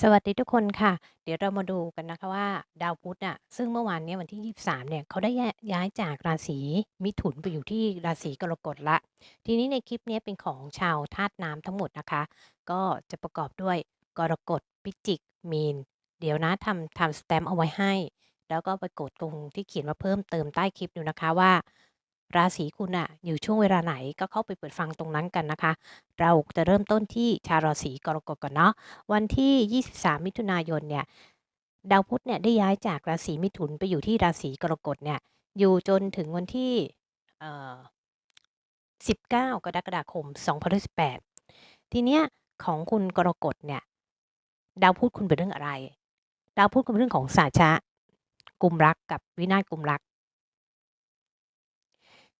สวัสดีทุกคนค่ะ เดี๋ยวเรามาดูกันนะคะว่า ดาวพุธน่ะ ซึ่งเมื่อวานเนี้ยวันที่ 23 เนี่ย เขาได้ยย้ายจากราศีมิถุนไปอยู่ที่ราศีกรกฎล้วทีนี้ในคลิปเนี้ยเป็นของชาวธาตุน้ำทั้งหมดนะคะ ก็จะประกอบด้วยกรกฎ พิจิก มีน เดี๋ยวนะทำทำสแตมป์เอาไว้ให้ แล้วก็ไปกดตรงที่เขียนว่าเพิ่มเติมใต้คลิปดูนะคะว่า ราศีคุณน่ะอยู่ช่วงเวลาไหนก็เข้าไปเปิดฟังตรงนั้นกันนะคะ เราจะเริ่มต้นที่ชาวราศีกรกฎก่อนเนาะวันที่ 23 มิถุนายนเนี่ยดาวพุธเนี่ยได้ย้ายจากราศีมิถุนไปอยู่ที่ราศีกรกฎเนี่ยอยู่จนถึงวันที่เอ่อ19 กรกฎาคม 2018 ทีเนี้ยของคุณกรกฎเนี่ยดาวพุธคุณเป็นเรื่องอะไร ดาวพุธคุณเป็นเรื่องของสาชะกุมรักกับวินาศกุมรัก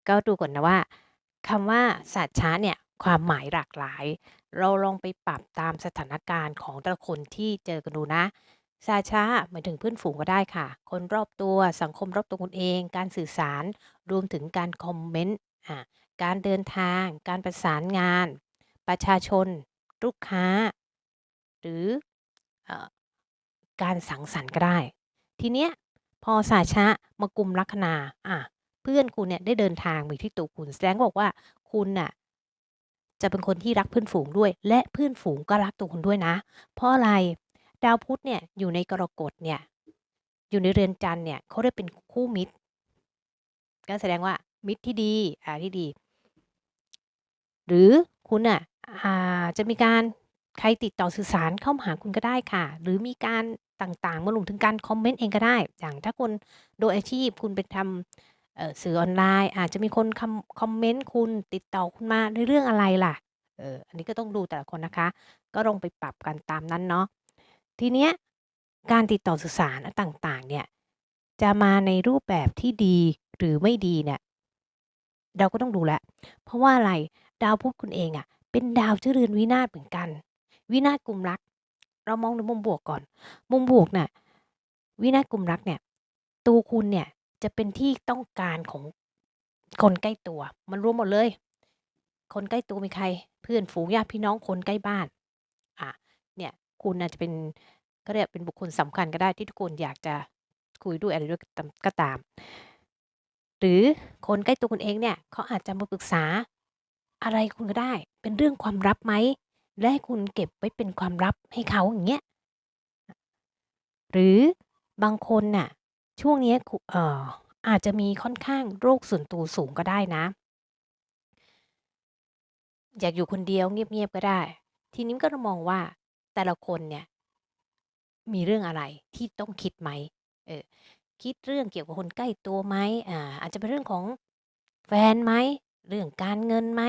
ก็ดูก่อนนะว่าคำว่าสัตว์ช้าเนี่ยความหมายหลากหลาย เราลองไปปรับตามสถานการณ์ของแต่ละคนที่เจอกันดูนะซาช้าหมายถึงเพื่อนฝูงก็ได้ค่ะ คนรอบตัวสังคมรอบตัวคุณเอง การสื่อสาร รวมถึงการคอมเมนต์อ่าการเดินทาง การประสานงาน ประชาชน ลูกค้า หรือเอการสังสรรค์ก็ได้ ทีเนี้ยพอสาชะมากุมลัคนาอะ เพื่อนคุณเนี่ยได้เดินทางมาที่ตัวคุณแสดงบอกว่าคุณน่ะจะเป็นคนที่รักเพื่อนฝูงด้วย และเพื่อนฝูงก็รักตัวคุณด้วยนะ เพราะอะไรดาวพุธเนี่ยอยู่ในกรกฎเนี่ยอยู่ในเรือนจันเนี่ยเขาเรียกเป็นคู่มิตร ก็แสดงว่ามิตรที่ดีอ่าที่ดี หรือคุณอะอ่าจะมีการใครติดต่อสื่อสารเข้ามาหาคุณก็ได้ค่ะ หรือมีการต่างๆมารวมถึงการคอมเมนต์เองก็ได้ อย่างถ้าคุณโดยอาชีพคุณเป็นทำ เอ่อ สื่อออนไลน์ อาจจะมีคนคำ คอมเมนต์คุณ ติดต่อคุณมาในเรื่องอะไรล่ะ เออ อันนี้ก็ต้องดูแต่ละคนนะคะ ก็ลองไปปรับกันตามนั้นเนาะ ทีเนี้ยการติดต่อสื่อสารต่าง ๆ เนี่ย จะมาในรูปแบบที่ดีหรือไม่ดีเนี่ย เราก็ต้องดูแลวเพราะว่าอะไร ดาวพุธคุณเองอะ เป็นดาวเจ้าเรือนวินาศเหมือนกัน วินาศกลุ่มรัก เรามองในมุมบวกก่อน มุมบวกน่ะ วินาศกลุ่มรักเนี่ย ตัวคุณเนี่ย จะเป็นที่ต้องการของคนใกล้ตัว มันรวมหมดเลย คนใกล้ตัวมีใคร เพื่อนฝูงญาติพี่น้องคนใกล้บ้านอะเนี่ยคุณน่ะจะเป็นก็เรียกเป็นบุคคลสำคัญก็ได้ที่ทุกคนอยากจะคุยด้วยอะไรด้วยก็ตาม หรือคนใกล้ตัวคุณเองเนี่ยเขาอาจจะมาปรึกษาอะไรคุณก็ได้ เป็นเรื่องความลับไหมและให้คุณเก็บไว้เป็นความลับให้เขาอย่างเงี้ยหรือบางคนน่ะ ช่วงเนี้ย คุ เอ่อ อาจจะมีค่อนข้างโรคส่วนตัวสูงก็ได้นะ อยากอยู่คนเดียวเงียบ ๆ ก็ได้ ทีนี้ก็มองว่า แต่ละคนเนี่ย มีเรื่องอะไรที่ต้องคิดไหม เออ คิดเรื่องเกี่ยวกับคนใกล้ตัวไหม อ่า อาจจะเป็นเรื่องของแฟนไหม เรื่องการเงินไหม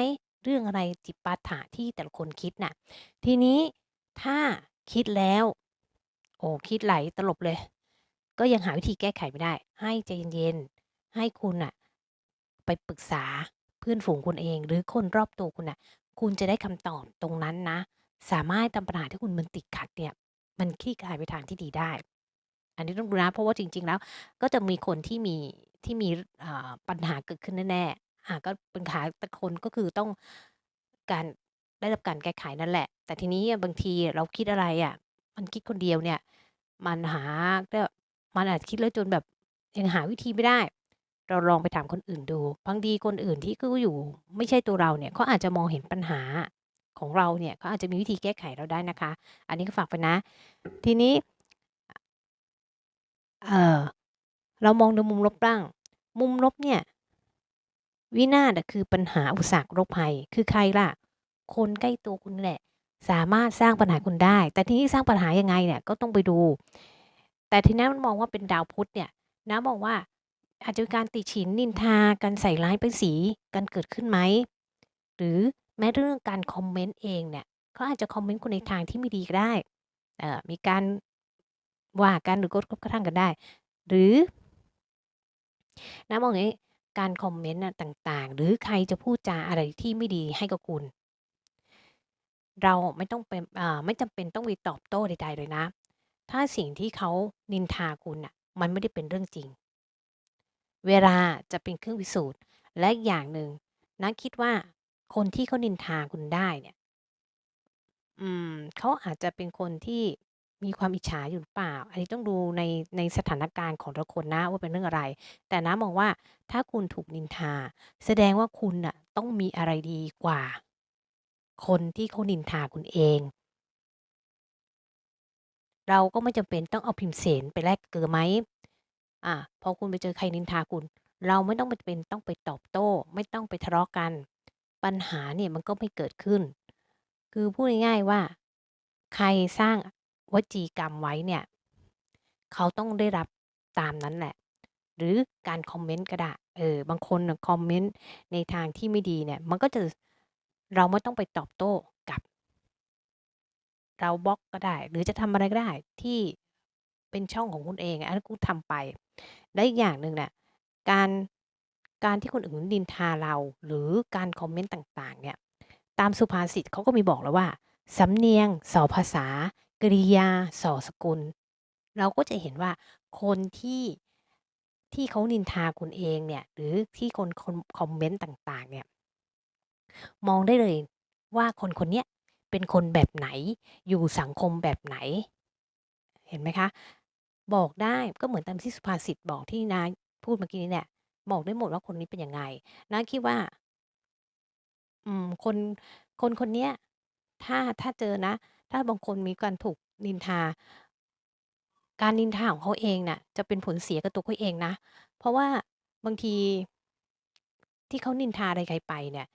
เรื่องอะไร จิปาถะที่แต่ละคนคิดน่ะ ทีนี้ถ้าคิดแล้ว โอ้ คิดไหลตลบเลย ก็ยังหาวิธีแก้ไขไม่ได้ ให้ใจเย็นๆให้คุณน่ะไปปรึกษาเพื่อนฝูงคุณเอง หรือคนรอบตัวคุณน่ะคุณจะได้คำตอบตรงนั้นนะ สามารถทำปัญหาที่คุณมันติดขัดเนี่ย มันคลี่คลายไปทางที่ดีได้ อันนี้ต้องดูนะ เพราะว่าจริง ๆ แล้ว ก็จะมีคนที่มีที่มีอ่าปัญหาเกิดขึ้นแน่ๆอ่าก็ปัญหาแต่คนก็คือต้องการได้รับการแก้ไขนั่นแหละ แต่ทีนี้บางทีเราคิดอะไรอะมันคิดคนเดียวเนี่ย มันหาก็ มันอาจคิดแล้วจนแบบยังหาวิธีไม่ได้ เราลองไปถามคนอื่นดูบางทีคนอื่นที่ก็อยู่ไม่ใช่ตัวเราเนี่ยเขาอาจจะมองเห็นปัญหาของเราเนี่ยเขาอาจจะมีวิธีแก้ไขเราได้นะคะ อันนี้ก็ฝากไปนะ ทีนี้ เออเรามองในมุมลบบ้าง มุมลบเนี่ย วินาศคือปัญหาอุปสรรคโรคภัย คือใครล่ะ คนใกล้ตัวคุณแหละ สามารถสร้างปัญหาคุณได้ แต่ทีนี้สร้างปัญหายังไงเนี่ยก็ต้องไปดู แต่ทีนี้มันมองว่าเป็นดาวพุธเนี่ยนะมองว่าอาจจะการติฉินนินทาการใส่ร้ายเป้ายสีกันเกิดขึ้นไหม หรือแม้เรื่องการคอมเมนต์เองเนี่ยเขาอาจจะคอมเมนต์คุณในทางที่ไม่ดีก็ได้เออมีการว่ากันหรือกระทบกระทั่งกันได้ หรือนะมองอย่างงี้การคอมเมนต์น่ะต่างๆ หรือใครจะพูดจาอะไรที่ไม่ดีให้กับคุณ เราไม่ต้องเป็นไม่จำเป็นต้องไปตอบโต้ใดๆเลยนะ ถ้าสิ่งที่เขานินทาคุณน่ะ มันไม่ได้เป็นเรื่องจริง เวลาจะเป็นเครื่องพิสูจน์ และอีกอย่างหนึ่งนะคิดว่าคนที่เขานินทาคุณได้เนี่ย อืม เขาอาจจะเป็นคนที่มีความอิจฉาอยู่หรือเปล่า อันนี้ต้องดูใน ในสถานการณ์ของแต่ละคนนะว่าเป็นเรื่องอะไร แต่น้ามองว่า ถ้าคุณถูกนินทา แสดงว่าคุณน่ะต้องมีอะไรดีกว่า คนที่เขานินทาคุณเอง เราก็ไม่จำเป็นต้องเอาพิมพ์เสนไปแลกเกลือไหมอ่าพอคุณไปเจอใครนินทาคุณ เราไม่ต้องไปเป็นต้องไปตอบโต้ ไม่ต้องไปทะเลาะกัน ปัญหาเนี่ยมันก็ไม่เกิดขึ้น คือพูดง่ายๆว่า ใครสร้างวจีกรรมไว้เนี่ย เขาต้องได้รับตามนั้นแหละ หรือการคอมเมนต์ก็ได้เออบางคนคอมเมนต์ในทางที่ไม่ดีเนี่ย มันก็จะเราไม่ต้องไปตอบโต้ เราบล็อกก็ได้ หรือจะทำอะไรก็ได้ที่เป็นช่องของคุณเองอันนั้นคุณทำไปและอีกอย่างหนึ่งน่ะการการที่คนอื่นนินทาเรา หรือการคอมเมนต์ต่างๆ เนี่ยตามสุภาษิตเขาก็มีบอกแล้วว่าสำเนียงส่อภาษา กริยาส่อสกุล เราก็จะเห็นว่าคนที่ที่เขานินทาคุณเองเนี่ย หรือที่คนคอมคอมเมนต์ต่าง ๆ เนี่ย มองได้เลยว่าคนคนเนี้ย เป็นคนแบบไหน อยู่สังคมแบบไหน เห็นไหมคะ บอกได้ก็เหมือนตามที่สุภาษิตบอกที่น้าพูดเมื่อกี้นี้เนี่ยบอกได้หมดว่าคนนี้เป็นยังไงน้าคิดว่า อืม คนคนคนเนี้ย ถ้าถ้าเจอนะ ถ้าบางคนมีการถูกนินทา การนินทาของเขาเองน่ะ จะเป็นผลเสียกับตัวเขาเองนะ เพราะว่าบางทีที่เขานินทาอะไรใครไปเนี่ย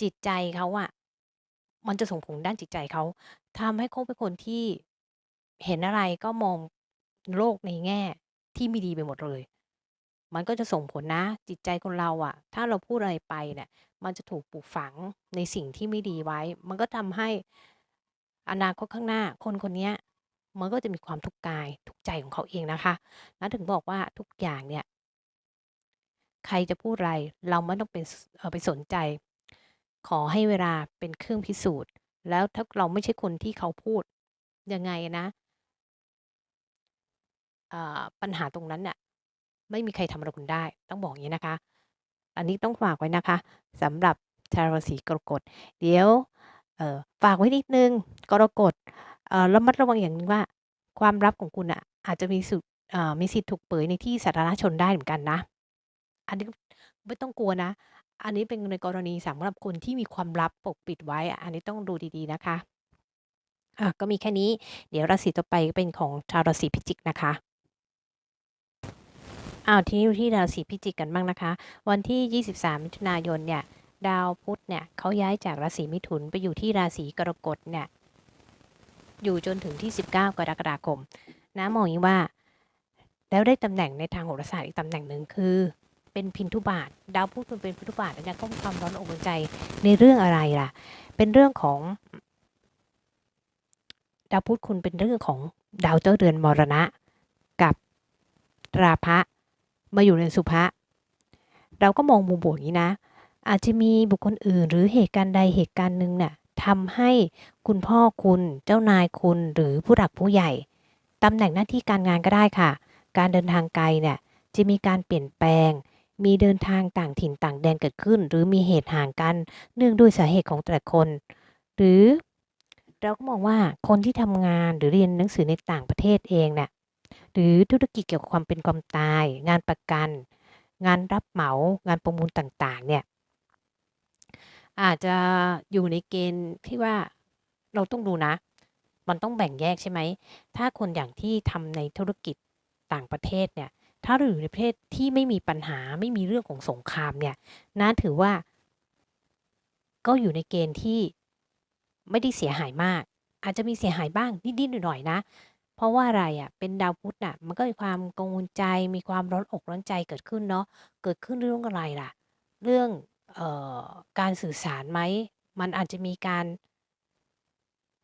จิตใจเขาอะ มันจะส่งผลด้านจิตใจเขา ทำให้เขาเป็นคนที่เห็นอะไรก็มองโลกในแง่ที่ไม่ดีไปหมดเลย มันก็จะส่งผลนะ จิตใจคนเราอะถ้าเราพูดอะไรไปเนี่ยมันจะถูกปลูกฝังในสิ่งที่ไม่ดีไว้ มันก็ทำให้อนาคตข้างหน้า คนคนเนี้ยมันก็จะมีความทุกข์กายทุกข์ใจของเขาเองนะคะน้าถึงบอกว่าทุกอย่างเนี่ย ใครจะพูดอะไร เราไม่ต้องไปสเอ่อไปสนใจ ขอให้เวลาเป็นเครื่องพิสูจน์ แล้วถ้าเราไม่ใช่คนที่เขาพูดยังไงนะปัญหาตรงนั้นน่ะไม่มีใครทำอะไรคุณได้ ต้องบอกอย่างงี้นะคะ อันนี้ต้องฝากไว้นะคะสำหรับชาวราศีกรกฎเดี๋ยวฝากไว้นิดนึงกรกฎระมัดระวังอย่างหนึ่งว่า ความลับของคุณน่ะ อาจจะมีสุดมีสิทธิ์ถูกเผยในที่สาธารณชนได้เหมือนกันนะ อันนี้ไม่ต้องกลัวนะ อันนี้เป็นในกรณีสำหรับคนที่มีความลับปกปิดไว้ อันนี้ต้องดูดี ๆ นะคะ อ่าก็มีแค่นี้ เดี๋ยวราศีต่อไปเป็นของชาวราศีพิจิกนะคะ อ้าว ทีนี้ดูที่ราศีพิจิกกันบ้างนะคะ วันที่ 23 มิถุนายนเนี่ย ดาวพุธเนี่ยเขาย้ายจากราศีมิถุนไปอยู่ที่ราศีกรกฎเนี่ย อยู่จนถึงที่ 19 กรกฎาคมน้ามองอย่างงี้ว่า แล้วได้ตำแหน่งในทางโหราศาสตร์อีกตำแหน่งหนึ่งคือ เป็นพินทุบาตดาวพุธมันเป็นพินทุบาตเนี่ยก็มีความร้อนอกร้อนใจในเรื่องอะไรล่ะ เป็นเรื่องของดาวพุธคุณเป็นเรื่องของดาวเจ้าเรือนมรณะ กับราพะมาอยู่ในสุภะเราก็มองมุมบวกอย่างงี้นะ อาจจะมีบุคคลอื่นหรือเหตุการณ์ใดเหตุการณ์หนึ่งน่ะทำให้คุณพ่อคุณเจ้านายคุณหรือผู้หลักผู้ใหญ่ตำแหน่งหน้าที่การงานก็ได้ค่ะ การเดินทางไกลเนี่ยจะมีการเปลี่ยนแปลง มีเดินทางต่างถิ่นต่างแดนเกิดขึ้น หรือมีเหตุห่างกัน เนื่องด้วยสาเหตุของแต่ละคน หรือเราก็มองว่าคนที่ทำงานหรือเรียนหนังสือในต่างประเทศเองเนี่ยหรือธุรกิจเกี่ยวกับความเป็นความตาย งานประกัน งานรับเหมางานประมูลต่างๆเนี่ยอาจจะอยู่ในเกณฑ์ที่ว่าเราต้องดูนะ มันต้องแบ่งแยกใช่ไหม ถ้าคนอย่างที่ทำในธุรกิจต่างประเทศเนี่ย ถ้าเราอยู่ในประเทศที่ไม่มีปัญหาไม่มีเรื่องของสงครามเนี่ยน้าถือว่า ก็อยู่ในเกณฑ์ที่ไม่ได้เสียหายมาก อาจจะมีเสียหายบ้างนิดๆหน่อยๆนะ เพราะว่าอะไรอะเป็นดาวพุธน่ะ มันก็มีความกังวลใจมีความร้อนอกร้อนใจเกิดขึ้นเนาะเกิดขึ้นเรื่องอะไรล่ะ เรื่องออการสื่อสารไหมมันอาจจะมีการ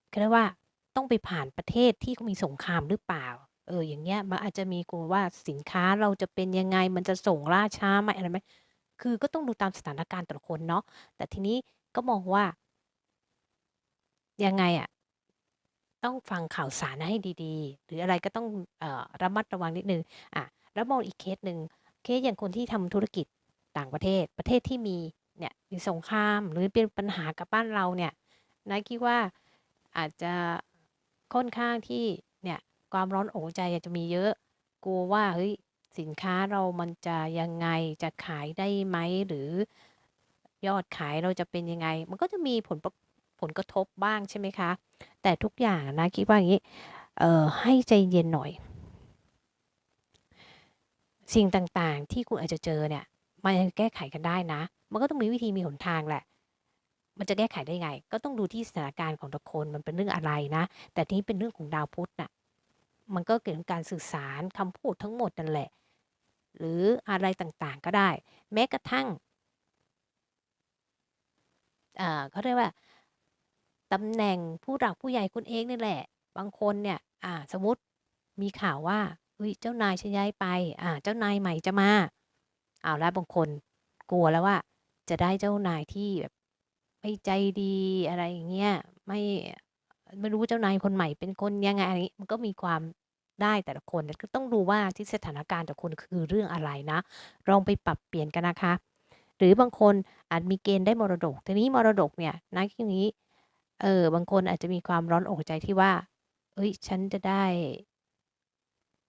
เขาเรียกว่าต้องไปผ่านประเทศที่เขามีสงครามหรือเปล่า เออ อย่างเงี้ย มันอาจจะมีกลัวว่า สินค้าเราจะเป็นยังไง มันจะส่งล่าช้าไหม อะไรไหม คือก็ต้องดูตามสถานการณ์แต่ละคนเนาะ แต่ทีนี้ก็มองว่า ยังไงอะ ต้องฟังข่าวสารให้ดี ๆ หรืออะไรก็ต้อง เอ่อ ระมัดระวังนิดหนึ่ง อะ แล้วมองอีกเคสหนึ่ง เคสอย่างคนที่ทำธุรกิจต่างประเทศ ประเทศที่มีเนี่ย มีสงคราม หรือเป็นปัญหากับบ้านเราเนี่ย น้าคิดว่า อาจจะค่อนข้างที่ ความร้อนอกใจอาจจะมีเยอะ กลัวว่าเฮ้ยสินค้าเรามันจะยังไงจะขายได้ไหมหรือยอดขายเราจะเป็นยังไง มันก็จะมีผลผลกระทบบ้างใช่ไหมคะ แต่ทุกอย่างนะคิดว่าอย่างงี้เอ่อให้ใจเย็นหน่อย สิ่งต่างๆที่คุณอาจจะเจอเนี่ยมันแก้ไขกันได้นะ มันก็ต้องมีวิธีมีหนทางแหละ มันจะแก้ไขได้ไง ก็ต้องดูที่สถานการณ์ของแต่คนมันเป็นเรื่องอะไรนะ แต่ทีนี้เป็นเรื่องของดาวพุธน่ะ มันก็เกี่ยวกับการสื่อสารคำพูดทั้งหมดนั่นแหละ หรืออะไรต่างๆก็ได้ แม้กระทั่งอ่าเขาเรียกว่าตำแหน่งผู้หลักผู้ใหญ่คุณเองนี่แหละ บางคนเนี่ยอ่าสมมติมีข่าวว่าเฮ้ยเจ้านายฉันย้ายไปอ่าเจ้านายใหม่จะมาเอาแล้วบางคนกลัวแล้วว่า จะได้เจ้านายที่แบบไม่ใจดีอะไรอย่างเงี้ยไม่ไม่รู้เจ้านายคนใหม่เป็นคนยังไงอะไรงี้มันก็มีความ ได้แต่ละคนก็ต้องดูว่าที่สถานการณ์แต่ละคนคือเรื่องอะไรนะลองไปปรับเปลี่ยนกันนะคะ หรือบางคนอาจมีเกณฑ์ได้มรดกทีนี้มรดกเนี่ยณที่นี้เออบางคนอาจจะมีความร้อนอกใจที่ว่าเฮ้ย ฉันจะได้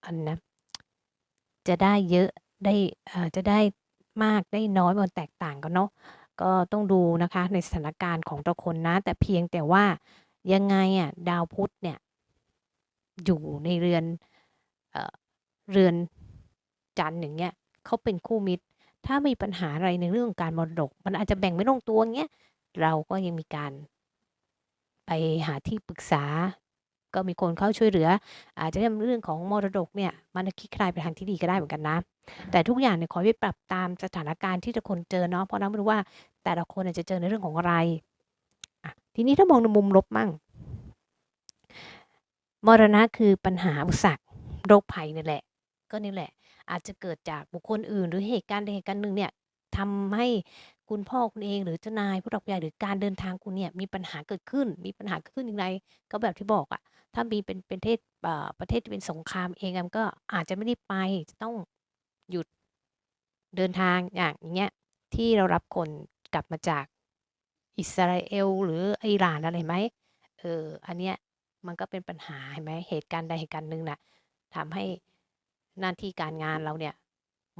อะไรนะจะได้เยอะได้อ่าจะได้มากได้น้อยมันแตกต่างกันเนาะก็ต้องดูนะคะในสถานการณ์ของแต่ละคนนะ แต่เพียงแต่ว่ายังไงอะดาวพุธเนี่ย อยู่ในเรือนเอเรือนจันทร์อย่างเงี้ยเขาเป็นคู่มิตร ถ้ามีปัญหาอะไรในเรื่องของการมรดก มันอาจจะแบ่งไม่ลงตัวเงี้ยเราก็ยังมีการ ไปหาที่ปรึกษา ก็มีคนเข้าช่วยเหลือ อาจจะเรื่องของมรดกเนี่ย มันคลี่คลายไปทางที่ดีก็ได้เหมือนกันนะ แต่ทุกอย่างเนี่ยขอให้ปรับตามสถานการณ์ที่แต่ละคนเจอเนาะเพราะเราไม่รู้ว่าแต่ละคนอะจะเจอในเรื่องของอะไรอะทีนี้ถ้ามองในมุมลบมั่ง มรณะคือปัญหาอุปสรรคโรคภัยนี่แหละ ก็นี่แหละ อาจจะเกิดจากบุคคลอื่น หรือเหตุการณ์ใดเหตุการณ์หนึ่งเนี่ยทำให้คุณพ่อคุณเอง หรือเจ้านายผู้หลักผู้ใหญ่หรือการเดินทางคุณเนี่ยมีปัญหาเกิดขึ้น มีปัญหาเกิดขึ้นอย่างไรก็แบบที่บอกอะถ้ามีเป็นเป็นเทศเอ่อประเทศที่เป็นสงครามเองมันก็อาจจะไม่ได้ไปจะต้องหยุดเดินทางอย่างเงี้ยที่เรารับคนกลับมาจากอิสราเอลหรืออิหร่านอะไรไหมเอออันเนี้ย มันก็เป็นปัญหาเห็นไหมเหตุการณ์ใดเหตุการณ์หนึ่งน่ะทำให้หน้าที่การงานเราเนี่ย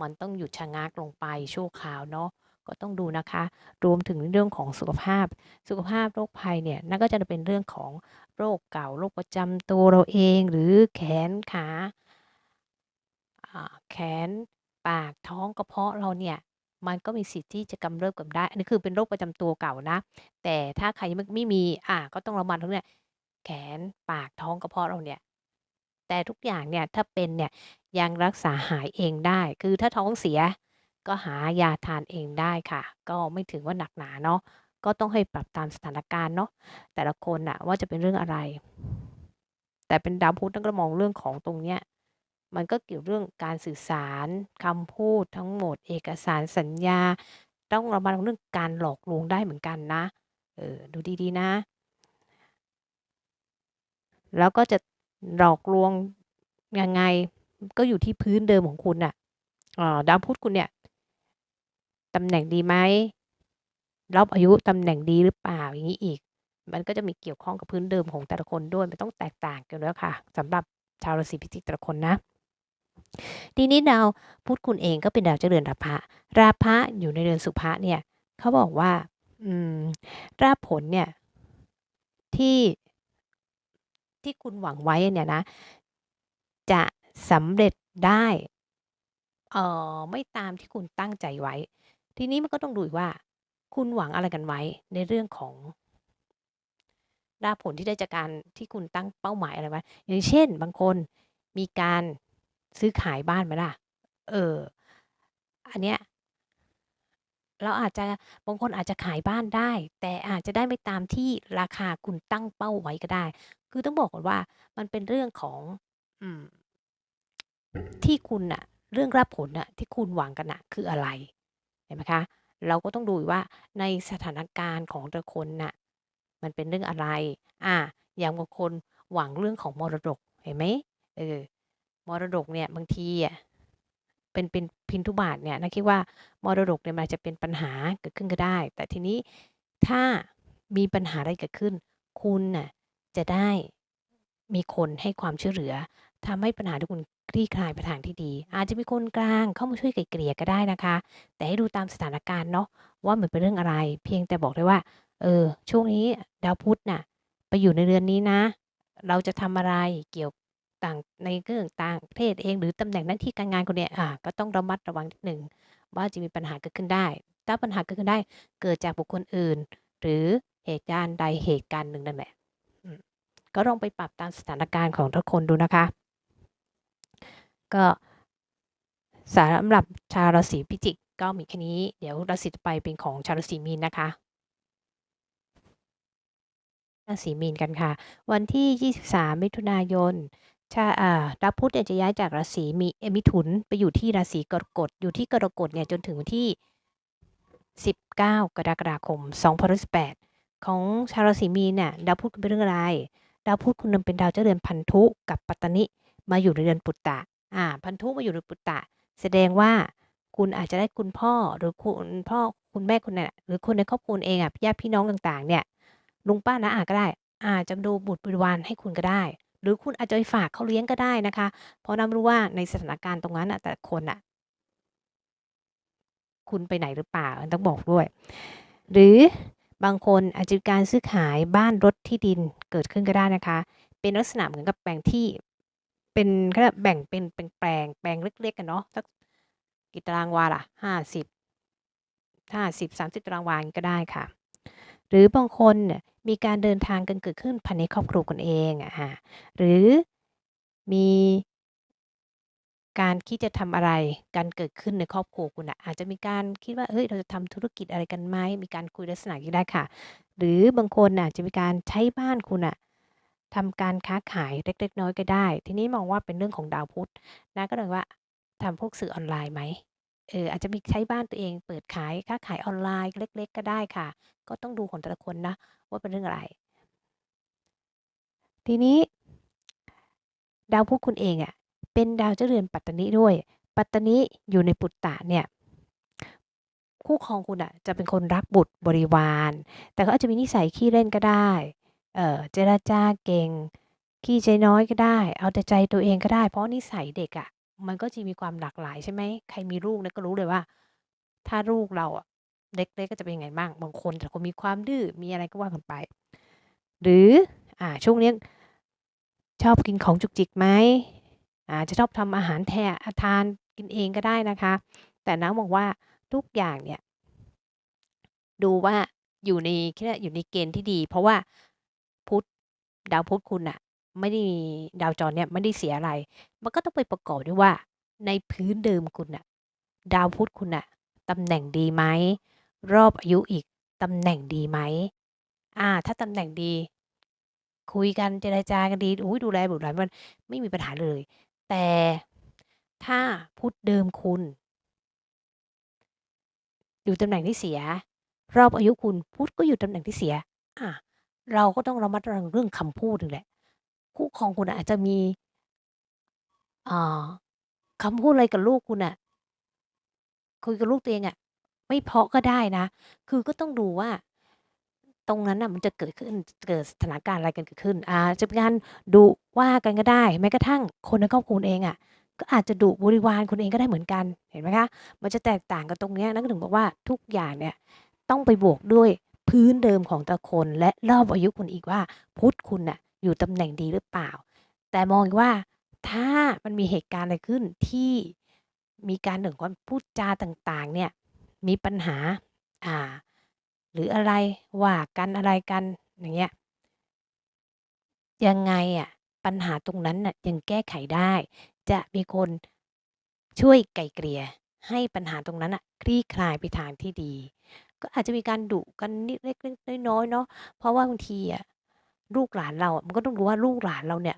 มันต้องหยุดชะงักลงไปชั่วคราวเนาะก็ต้องดูนะคะ รวมถึงเรื่องของสุขภาพ สุขภาพโรคภัยเนี่ยนั่นก็จะเป็นเรื่องของโรคเก่าโรคประจำตัวเราเองหรือแขนขาแขนปากท้องกระเพาะเราเนี่ยมันก็มีสิทธิ์ที่จะกำเริบกันได้ อันนี้คือเป็นโรคประจำตัวเก่านะ แต่ถ้าใครไม่ไม่มี อ่า ก็ต้องระมัดระวังเนี่ย แขน ปากท้องกระเพาะเราเนี่ย แต่ทุกอย่างเนี่ยถ้าเป็นเนี่ยยังรักษาหายเองได้ คือถ้าท้องเสียก็หายาทานเองได้ค่ะ ก็ไม่ถือว่าหนักหนาเนาะ ก็ต้องให้ปรับตามสถานการณ์เนาะ แต่ละคนน่ะว่าจะเป็นเรื่องอะไร แต่เป็นดาวพุธนั่นก็มองเรื่องของตรงเนี้ย มันก็เกี่ยวเรื่องการสื่อสารคำพูดทั้งหมด เอกสารสัญญา ต้องระมัดระวังเรื่องการหลอกลวงได้เหมือนกันนะ เออ ดูดีๆนะ แล้วก็จะหลอกลวงยังไง ก็อยู่ที่พื้นเดิมของคุณน่ะเอ่อดาวพุธคุณเนี่ยตำแหน่งดีไหมรอบอายุตำแหน่งดีหรือเปล่าอย่างงี้อีก มันก็จะมีเกี่ยวข้องกับพื้นเดิมของแต่ละคนด้วยมันต้องแตกต่างกันแล้วค่ะสำหรับชาวราศีพิจิกแต่ละคนนะทีนี้ดาวพุธคุณเองก็เป็นดาวเจ้าเรือนราพะราพะอยู่ในเรือนสุภะเนี่ยเขาบอกว่า อืมลาผลเนี่ย ที่ ที่คุณหวังไว้เนี่ยนะ จะสำเร็จได้เอ่อไม่ตามที่คุณตั้งใจไว้ ทีนี้มันก็ต้องดูอีกว่า คุณหวังอะไรกันไว้ในเรื่องของลาภผลที่ได้จากการที่คุณตั้งเป้าหมายอะไรไว้อย่างเช่น บางคนมีการซื้อขายบ้านไหมล่ะ เออ อันเนี้ยเราอาจจะบางคนอาจจะขายบ้านได้ แต่อาจจะได้ไม่ตามที่ราคาคุณตั้งเป้าไว้ก็ได้ คือต้องบอกก่อนว่ามันเป็นเรื่องของอืมที่คุณน่ะเรื่องลาภผลน่ะที่คุณหวังกันนะคืออะไร เห็นไหมคะ เราก็ต้องดูอีกว่าในสถานการณ์ของแต่ละคนน่ะมันเป็นเรื่องอะไรอาอย่างบางคนหวังเรื่องของมรดกเห็นไหมเออมรดกเนี่ยบางทีอะเป็นเป็นพินทุบาตเนี่ยเราคิดว่ามรดกเนี่ยมันอาจจะเป็นปัญหาเกิดขึ้นก็ได้ แต่ทีนี้ถ้ามีปัญหาอะไรเกิดขึ้น คุณน่ะ จะได้มีคนให้ความช่วยเหลือทำให้ปัญหาที่คุณคลี่คลายไปทางที่ดี อาจจะมีคนกลางเข้ามาช่วยไกล่เกลี่ยก็ได้นะคะ แต่ให้ดูตามสถานการณ์เนาะว่ามันเป็นเรื่องอะไร เพียงแต่บอกได้ว่า เออ ช่วงนี้ดาวพุธน่ะ ไปอยู่ในเรือนนี้นะ เราจะทำอะไรเกี่ยวต่างในเรื่องต่างประเทศเองหรือตำแหน่งหน้าที่การงานคุณเนี่ยอ่าก็ต้องระมัดระวังนิดหนึ่งว่าจะมีปัญหาเกิดขึ้นได้ ถ้าปัญหาเกิดขึ้นได้เกิดจากบุคคลอื่น หรือเหตุการณ์ใดเหตุการณ์หนึ่งนั่นแหละ ก็ลองไปปรับตามสถานการณ์ของทุกคนดูนะคะ ก็สำหรับชาวราศีพิจิกก็มีแค่นี้ เดี๋ยวราศีต่อไปเป็นของชาวราศีมีนนะคะราศีมีนกันค่ะ วันที่ 23 มิถุนายนชาดาวพุธเนี่ยจะย้ายจากราศีมีมิถุนไปอยู่ที่ราศีกรกฎ อยู่ที่กรกฎเนี่ยจนถึงวันที่ 19 กรกฎาคม2018ของชาวราศีมีนเนี่ยดาวพุธเป็นเรื่องอะไร ดาวพุธคุณนำเป็นดาวเจ้าเรือนพันธุกับปัตตนิ มาอยู่ในเรือนปุตตะอ่าพันธุมาอยู่ในปุตตะ แสดงว่าคุณอาจจะได้คุณพ่อหรือคุณพ่อคุณแม่คุณเนี่ยหรือคนในครอบครัวเองอะญาติพี่น้องต่างๆ เนี่ยลุงป้าน้าอาก็ได้ อาจจะดูบุตรบริวารให้คุณก็ได้ หรือคุณอาจจะไปฝากเขาเลี้ยงก็ได้นะคะ เพราะน้ำรู้ว่าในสถานการณ์ตรงนั้นอะแต่คนอะ คุณไปไหนหรือเปล่าต้องบอกด้วย หรือ บางคนอาจจะมีการซื้อขายบ้านรถที่ดินเกิดขึ้นก็ได้นะคะ เป็นลักษณะเหมือนกับแบ่งที่เป็นเขาเรียกแบ่งเป็นเป็นแปลงแปลงเล็กๆกันเนาะสักกี่ตารางวาล่ะห้าสิบห้าสิบสามสิบตารางวางก็ได้ค่ะ หรือบางคนเนี่ยมีการเดินทางกันเกิดขึ้นภายในครอบครัวกันเองอะฮะหรือมี การคิดจะทำอะไรกันเกิดขึ้นในครอบครัวคุณอะอาจจะมีการคิดว่า เฮ้ย เราจะทำธุรกิจอะไรกันไหม มีการคุยลักษณะนี้ได้ค่ะ หรือบางคนน่ะจะมีการใช้บ้านคุณอะทำการค้าขายเล็ก ๆ น้อย ๆ ก็ได้ ทีนี้มองว่าเป็นเรื่องของดาวพุธนะ ก็เลยว่า ทำพวกสื่อออนไลน์ไหม เออ อาจจะมีใช้บ้านตัวเองเปิดขาย ค้าขายออนไลน์เล็ก ๆ ก็ได้ค่ะ ก็ต้องดูของแต่ละคนนะว่าเป็นเรื่องอะไร ทีนี้ ดาวพุธคุณเองอะ เป็นดาวเจ้าเรือนปัตตนิด้วย ปัตตนิอยู่ในปุตตะเนี่ยคู่ครองคุณอะจะเป็นคนรักบุตรบริวาร แต่ก็อาจจะมีนิสัยขี้เล่นก็ได้เออเจรจาเก่งขี้ใจน้อยก็ได้ เอาแต่ใจตัวเองก็ได้ เพราะนิสัยเด็กอะมันก็จะมีความหลากหลายใช่ไหมใครมีลูกเนี่ยก็รู้เลยว่า ถ้าลูกเราอะเล็กๆก็จะเป็นยังไงบ้างบางคนแต่คนมีความดื้อมีอะไรก็ว่ากันไป หรืออ่าช่วงนี้ชอบกินของจุกจิกไหม อาจจะชอบทำอาหารแทนทานกินเองก็ได้นะคะ แต่น้ำบอกว่าทุกอย่างเนี่ย ดูว่าอยู่ในแค่อยู่ในเกณฑ์ที่ดี เพราะว่าพุธดาวพุธคุณอะไม่ได้มีดาวจรเนี่ยไม่ได้เสียอะไร มันก็ต้องไปประกอบด้วยว่า ในพื้นเดิมคุณอะดาวพุธคุณอะตำแหน่งดีไหมรอบอายุอีกตำแหน่งดีไหมอ่า ถ้าตำแหน่งดี คุยกันเจรจากันดีอุ้ยดูแลบุตรหลานมันไม่มีปัญหาเลย แต่ถ้าพุธเดิมคุณ อยู่ตำแหน่งที่เสีย รอบอายุคุณพุธก็อยู่ตำแหน่งที่เสีย อะเราก็ต้องระมัดระวังเรื่องคำพูดนึงแหละคู่ครองคุณอาจจะมีอ่าคำพูดอะไรกับลูกคุณอะคุยกับลูกตัวเองอะไม่เพาะก็ได้นะ คือก็ต้องดูว่า ตรงนั้นน่ะมันจะเกิดขึ้นเกิดสถานการณ์อะไรกันเกิดขึ้นอาจะเป็นการดุว่ากันก็ได้ แม้กระทั่งคนในครอบครัวเองอะก็อาจจะดุบริวารคุณเองก็ได้เหมือนกันเห็นไหมคะมันจะแตกต่างกันตรงนี้นักถึงบอกว่าทุกอย่างเนี่ยต้องไปบวกด้วยพื้นเดิมของแต่ละคนและรอบอายุคุณอีกว่าพุทธคุณน่ะอยู่ตำแหน่งดีหรือเปล่า แต่มองอีกว่าถ้ามันมีเหตุการณ์อะไรขึ้นที่มีการถึงความพูดจาต่างๆเนี่ยมีปัญหาอ่า หรืออะไรว่ากันอะไรกันอย่างเงี้ยยังไงอะปัญหาตรงนั้นน่ะยังแก้ไขได้ จะมีคนช่วยไกล่เกลี่ยให้ปัญหาตรงนั้นน่ะคลี่คลายไปทางที่ดี ก็อาจจะมีการดุกันนิดเล็กๆน้อยๆเนาะเพราะว่าบางทีอะลูกหลานเราอะมันก็ต้องรู้ว่าลูกหลานเราเนี่ย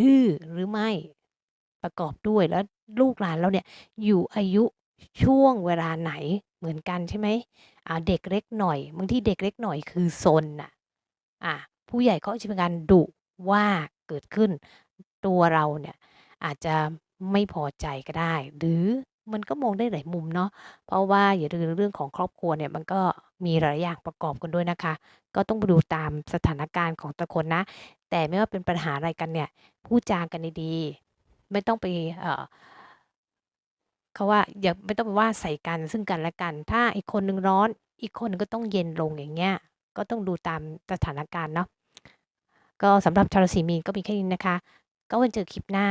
ดื้อหรือไม่ประกอบด้วยแล้วลูกหลานเราเนี่ยอยู่อายุช่วงเวลาไหนเหมือนกันใช่ไหม อ่าเด็กเล็กหน่อยบางที่เด็กเล็กหน่อยคือซนน่ะอ่าผู้ใหญ่เขาจะเป็นการดุว่าเกิดขึ้น ตัวเราเนี่ยอาจจะไม่พอใจก็ได้ หรือมันก็มองได้หลายมุมเนาะเพราะว่าอย่าลืมเรื่องของครอบครัวเนี่ยมันก็มีหลายอย่างประกอบกันด้วยนะคะ ก็ต้องไปดูตามสถานการณ์ของแต่คนนะ แต่ไม่ว่าเป็นปัญหาอะไรกันเนี่ยพูดจากันดีๆไม่ต้องไปเอ่อ เขาว่าอย่าไม่ต้องไปว่าใส่กันซึ่งกันและกัน ถ้าอีกคนนึงร้อน อีกคนนึงก็ต้องเย็นลงอย่างเงี้ย ก็ต้องดูตามสถานการณ์เนาะ ก็สำหรับชาวราศีมีนก็มีแค่นี้นะคะ ก็ไว้เจอคลิปหน้า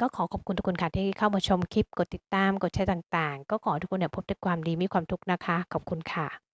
ก็ขอขอบคุณทุกคนค่ะที่เข้ามาชมคลิป กดติดตาม กดแชร์ต่างๆ ก็ขอทุกคนเนี่ยพบแต่ความดีมีความทุกข์นะคะ ขอบคุณค่ะ